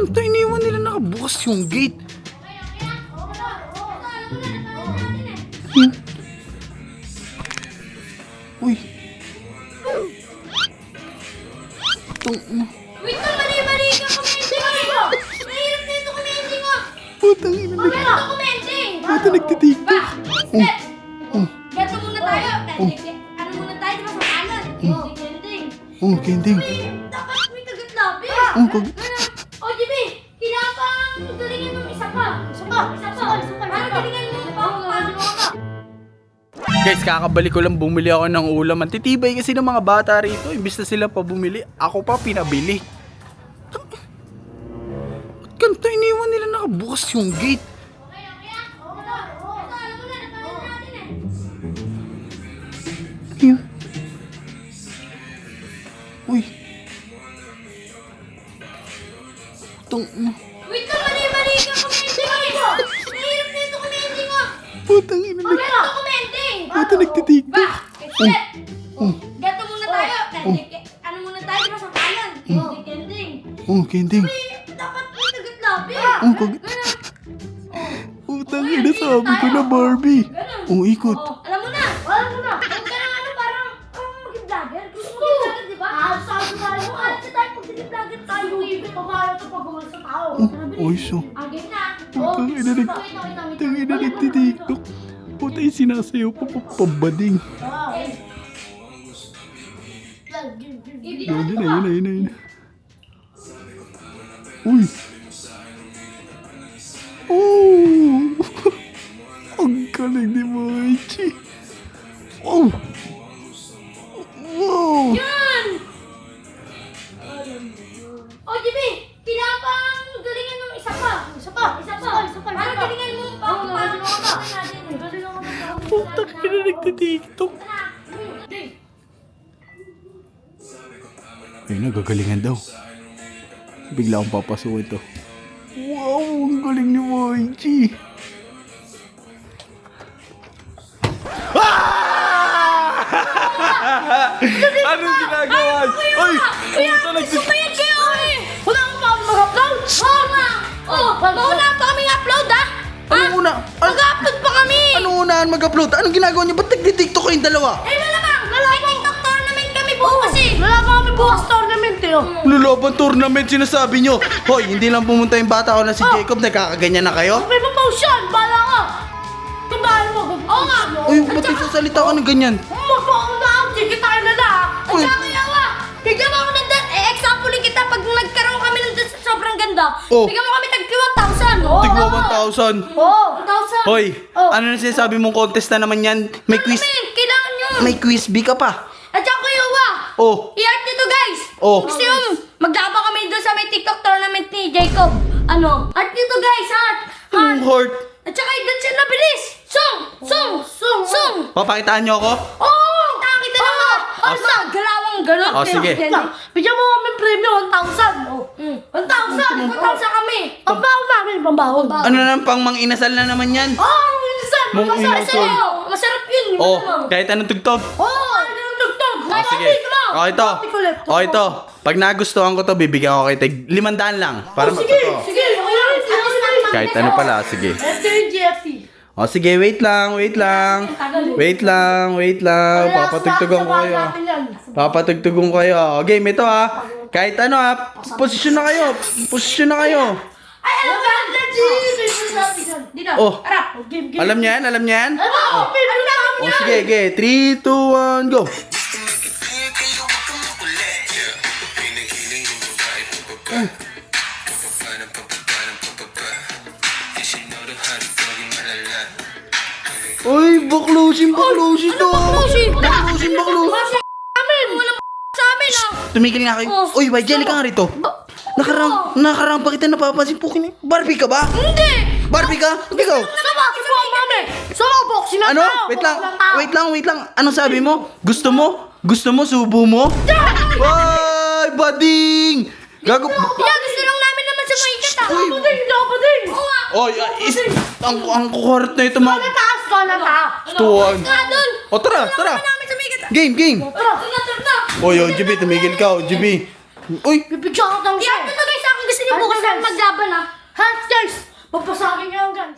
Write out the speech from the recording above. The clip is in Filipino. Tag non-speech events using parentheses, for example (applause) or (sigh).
ganito? Iniwan nila nakabukas yung gate. Yun. Uy. Itong, Wait lang, mali-mali ka commenting mo! Mahirap na ito commenting mo! putang ina. Wala ito commenting! Puta nagtitiktok. Step! Oh, Gato muna tayo! Ano muna tayo, di ba sa kanan? Oh, kending. Uy, dapat may kagat labi! Oh, kag- O, JB! Galingan ng isa pa! Isa pa! Isa pa! Isa pa! Parang galingan mo pa! Paano ka pa? Guys, kakabalik ko lang bumili ako ng ulam. Ang titibay kasi ng mga bata rito. Imbis na sila pa bumili, ako pa pinabili. Ba't ganito iniwan nila nakabukas yung gate? Kaya, kaya! Oo, wala! Puta nagtitiktok. Ba! Step! Oh, Gato muna tayo! Ano muna tayo, di ba sa kanan? Kending! oh, kending. Eh, dapat may kagat labi! Oh, kag- Putang ina, sabi ko na Barbie. Ganun! Oh, ikot. Oh, alam mo na! Alam mo na! Huwag ka nang ano, parang, parang maging vlogger. Gusto mo maging vlogger, di ba? Ah, sabi tayo. Ah, sa tayo, pag naging vlogger tayo, ibig pa paano ito pag sa tao. Oh, oy, so. Ah, game na. Putang ina, nagtitiktok. Puta yung sinasayaw pa pa pabading. Yun, yun yun yun yun. Uy! Oh! (laughs) Ang galing ni Moichi! Mo pa. Puta ka na nagtitiktok. Ay, nagagalingan daw. Bigla akong papasukin to. Wow, ang galing ni Moichi. (laughs) Anong ginagawa? Ay, puta nagtitiktok. Unaan mag-upload? Anong ginagawa niyo? Ba't nagtitiktok kayong dalawa? Eh, malamang! Malamang TikTok tournament kami bukas eh! Malamang kami bukas tournament eh! Lulaban tournament sinasabi nyo. Hoy, hindi lang pumunta yung bata ko na si Jacob. Nagkakaganyan na kayo? May yan! Bala ka! Kabahan mo! Oo nga! Uy, ba't nagsasalita ka ng ganyan? Magpaong na ako! Sige tayo na na! Ang Uy. kakayawa! Tignan mo ako nandun! Eh, example kita pag nagkaroon kami nandun sa sobrang ganda. Oh. Tignan mo kami tag 1,000! Oh, Tigwa Oo. 1,000. Oo! 1,000! Hoy, Oh. ano na sinasabi mong contest na naman yan? May quiz, Tournament! Kailangan nyo! may quiz bee ka pa. At saka kuya Wa! Oh, I-art nito guys! Oh. Gusto yung maglaba kami doon sa may TikTok tournament ni Jacob. Ano? Art nito guys! Art! ang Art! heart. At saka i-dance na bilis! Song! Song! Song! Song! Papakitaan nyo ako? Oo! Oh, Takita na mo! Oh, sa galawang gano'n. Oh, sige. Bigyan kami premium 1,000. Oh. 1,000! 1,000 kami! Pambaho namin, pambaho. Ano na pang mang inasal na naman yan? Oh, ang minsan! Mang Masarap inasal. sa'yo. Masarap yun. Oh, ano. kahit anong tugtog. Oh, ano yung tugtog? Oh, sige. Oh, ito. Oh, ito. Pag nagustuhan ko to, bibigyan ko kay Teg. Limandaan lang. Para Oh, sige, sige. Kahit ano pala, sige. Yung GFC. Oh, sige, wait lang, wait lang. Wait lang, wait lang. Papatugtugan ko kayo. Papatugtugan ko kayo. O, game ito ha. Kahit ano ha, posisyon na kayo. Posisyon na kayo. Ay, alam legit! Dito, Oh. harap. Game, game. Alam niya yan? Alam niya yan? Ano? Ano na kami O sige, sige. 3, 2, 1, go. Uy, baklusin, baklusin to. baklusin? Baklusin, ah! Tumigil nga kayo. Oh. Uy, YJ, ka nga rito. Nakarang, nakarang pa kita napapansin po kini. Barbie ka ba? Hindi! Barbie ka? Ikaw? Sa boxing po mami! Sa boxing na Ano? tao! Wait lang, Boxing na tao. wait lang, wait lang. Anong sabi mo? Gusto mo? Gusto mo subo mo? (laughs) Ay, bading! Gago. Kaya gusto lang namin naman sa mga ikat ah! Uy. Bading! Hindi ako bading! Oo nga! Oy, ah, is, ang, ang kukuharat na ito mga... Taas ka na taas! Tuwan. Ka dun! O tara, tara. namin sa mga ikat ah! Game, game. Tara! Tara! Oy, oh, GB, tumigil ka, oh, GB. Uy, Bibigyan ko ng shot! Ito guys, akin gusto niyo bukas na maglaban ah. Ha, guys? Papasakin nga